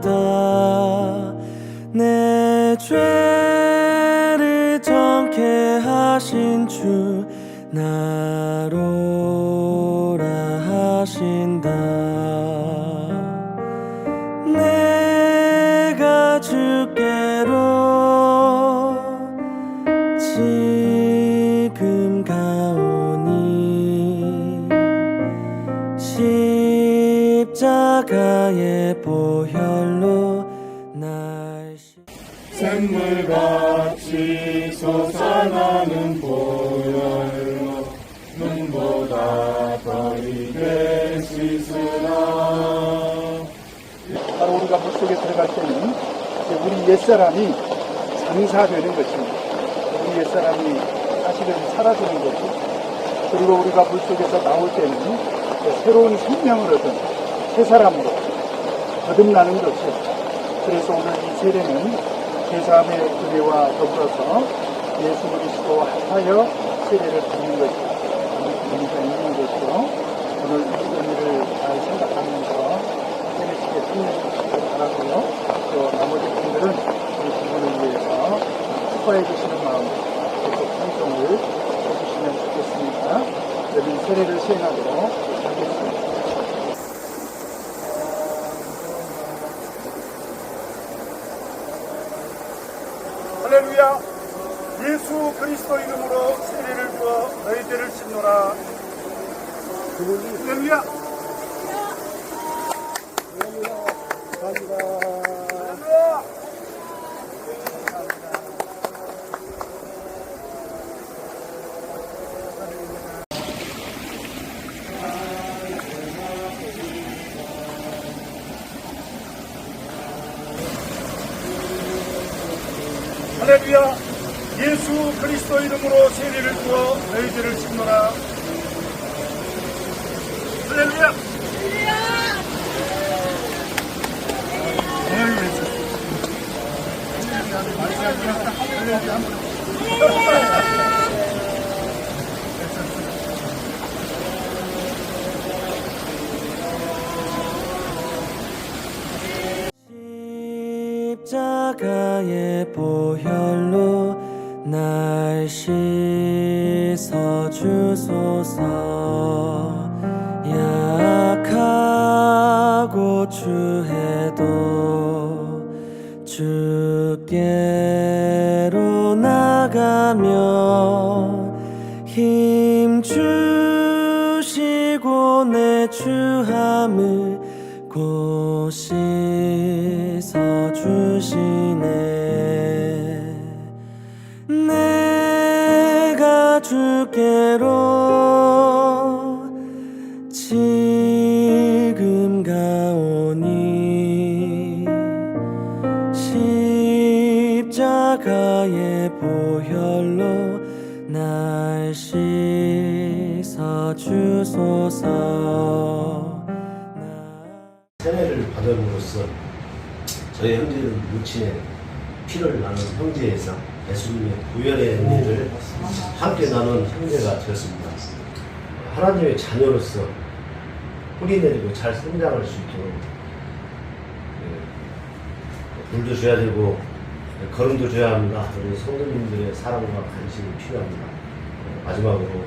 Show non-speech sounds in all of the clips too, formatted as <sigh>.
정하다 내 죄를 정케 하신 주 나로라 하신다. 내가 주께로 지금 가오니 십자가의 보혈 솟아나는 보혈로 눈보다 더 이게 씻으라 바로 우리가 물속에 들어갈 때는 우리 옛사람이 장사되는 것입니다. 우리 옛사람이 사실은 사라지는 거죠. 그리고 우리가 물속에서 나올 때는 새로운 생명을 얻은 새 사람으로 거듭나는 거죠. 그래서 오늘 이 세례는 제3의 은혜와 더불어서 예수 그리스도 합하여 세례를 받는 것이다. 의미가 있는 것이고 오늘 이 의미를 잘 생각하면서 세례식에 참여해주시기 바라고요. 또 나머지 분들은 이 부분을 위해서 축하해 주시는 마음으로 계속 찬송을 해주시면 좋겠습니다. 여러분 세례를 수행하도록 하겠습니다. 할렐루야! 예수 그리스도 이름으로 세례를 주어 너희들을. 할렐루야! 할렐루야! 할렐루야! 예수 그리스도 이름으로 세례를 주어 너희들을. 할렐루야! 할렐루야! 십자가의 보혈로 날 씻어 주소서. 약하고 주해도 주께로 나가며 힘 주시고 내 주함을 곧 씻어 주시네 주께로 지금 가오니 십자가의 보혈로 날 씻어 주소서. 세례를 받음으로써 저희 형제는 무친의 피를 나눈 형제에서 예수님의 구별의 은혜를 함께 나눈 형제가 되었습니다. 하나님의 자녀로서 뿌리 내리고 잘 성장할 수 있도록 예, 물도 줘야 되고 걸음도 줘야 합니다. 우리 성도님들의 사랑과 관심이 필요합니다. 어, 마지막으로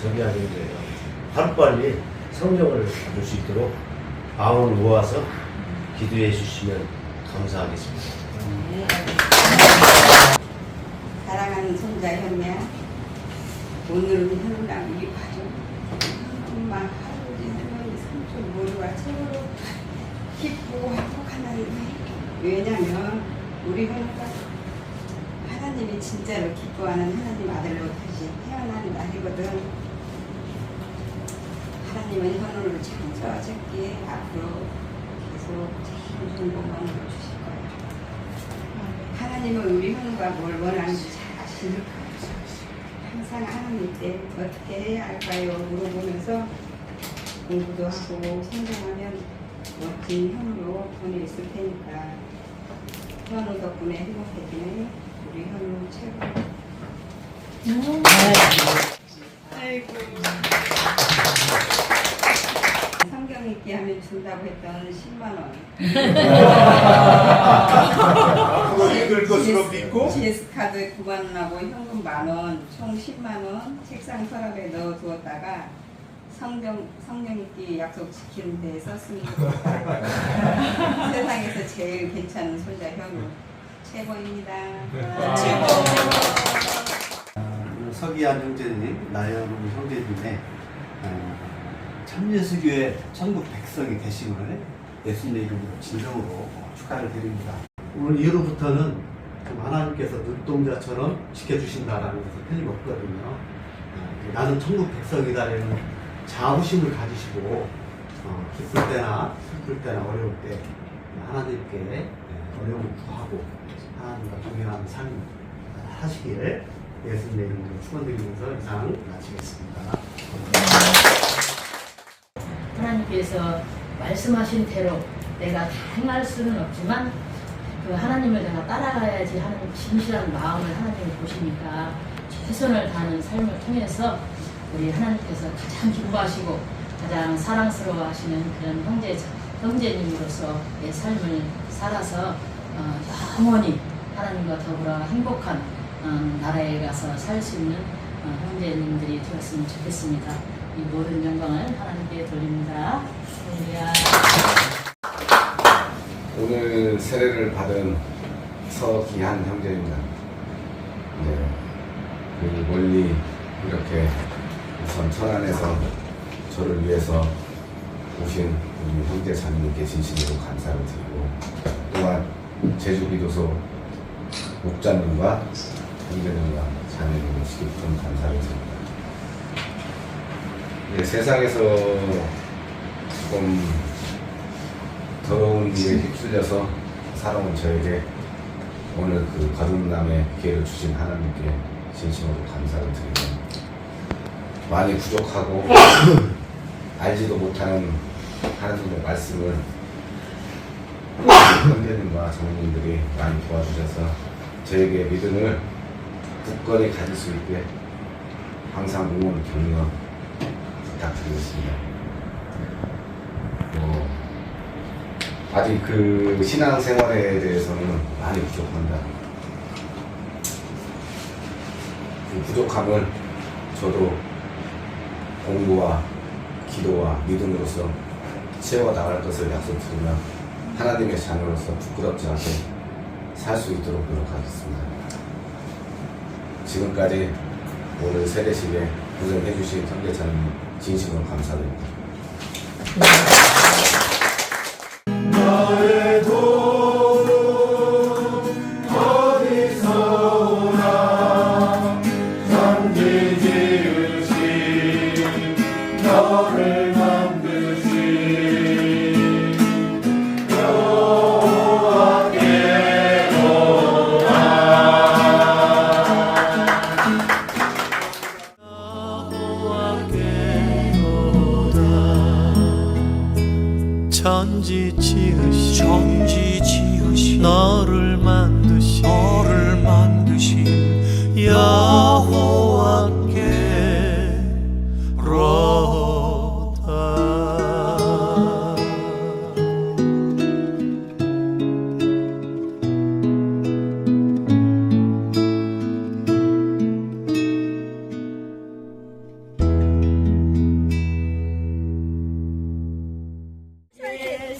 서기한 형제가 하루빨리 성령을 받을 수 있도록 마음을 모아서 기도해 주시면 감사하겠습니다. 현미야 오늘은 현우랑 이 가족 엄마 할아버지 할머니 삼촌 모두가 최고로 기쁘고 날이네 왜냐면 우리 현우가 하나님이 진짜로 기뻐하는 하나님 아들로 다시 태어난 날이거든. 하나님은 현우를 창조하셨기에 앞으로 계속 참 좋은 것만 주실 거야 하나님은 우리 현우가 뭘 원하는지. 항상 하나님께 어떻게 해야 할까요? 물어보면서 공부도 하고 성장하면 멋진 현우로 돈이 있을 테니까 현우 덕분에 행복해지네. 우리 현우 최고. 아이고. 믿게 하면 준다고 했던 10만 원. <laughs> 것으로 믿고 GS 카드 9만 원하고 현금 만 원, 총 10만 원 책상 서랍에 넣어 두었다가 성경 성경 읽기 약속 지키는 데 좋겠다. <laughs> 세상에서 제일 괜찮은 손자 현우 최고입니다. 최고. 서기한 형제님, 나연 형제님의 어, 참예수교회 전국 백성이 되심을 예수님의 이름으로 진정으로 축하를 드립니다. 오늘 이후로부터는 좀 하나님께서 눈동자처럼 지켜주신다라는 것은 틀림없거든요. 어, 나는 천국 백성이다라는 자부심을 가지시고 어, 기쁠 때나 슬플 때나 어려울 때 하나님께 예, 어려움을 구하고 하나님과 동행하는 삶 하시길 예수님의 이름으로 축원드리면서 이상 마치겠습니다. 하나님께서 말씀하신 대로 내가 다 행할 수는 없지만 그 하나님을 내가 따라가야지 하는 진실한 마음을 하나님이 보시니까 최선을 다하는 삶을 통해서 우리 하나님께서 가장 기뻐하시고 가장 사랑스러워하시는 그런 형제 형제님으로서 내 삶을 살아서 어, 영원히 하나님과 더불어 행복한 어, 나라에 가서 살 수 있는 어, 형제님들이 되었으면 좋겠습니다. 이 모든 영광을 하나님께 돌립니다. 오늘 세례를 받은 서기한 형제입니다. 네, 그 멀리 이렇게 우선 천안에서 저를 위해서 오신 우리 형제 자매님께 진심으로 감사를 드리고 또한 제주기도소 목자님과 형제님과 자매님을 깊은 감사를 드립니다. 네, 세상에서 조금 더러운 일에 휩쓸려서 살아온 저에게 오늘 그 거듭남의 기회를 주신 하나님께 진심으로 감사를 드리고 많이 부족하고 <coughs> 알지도 못하는 하나님의 말씀을 <coughs> 선배님과 장로님들이 많이 도와주셔서 저에게 믿음을 굳건히 가질 수 있게 항상 응원 격려 부탁드리겠습니다. 아직 그 신앙생활에 대해서는 많이 부족합니다. 그 부족함을 저도 공부와 기도와 믿음으로써 채워 나갈 것을 약속드리며 하나님의 자녀로서 부끄럽지 않게 살 수 있도록 노력하겠습니다. 지금까지 오늘 세례식에 고생해주신 형제자님 진심으로 감사드립니다. 나 천지 지으신 천지 지으신 너를 만드신 너를 만드신 여호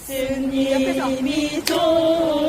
예수님이 좋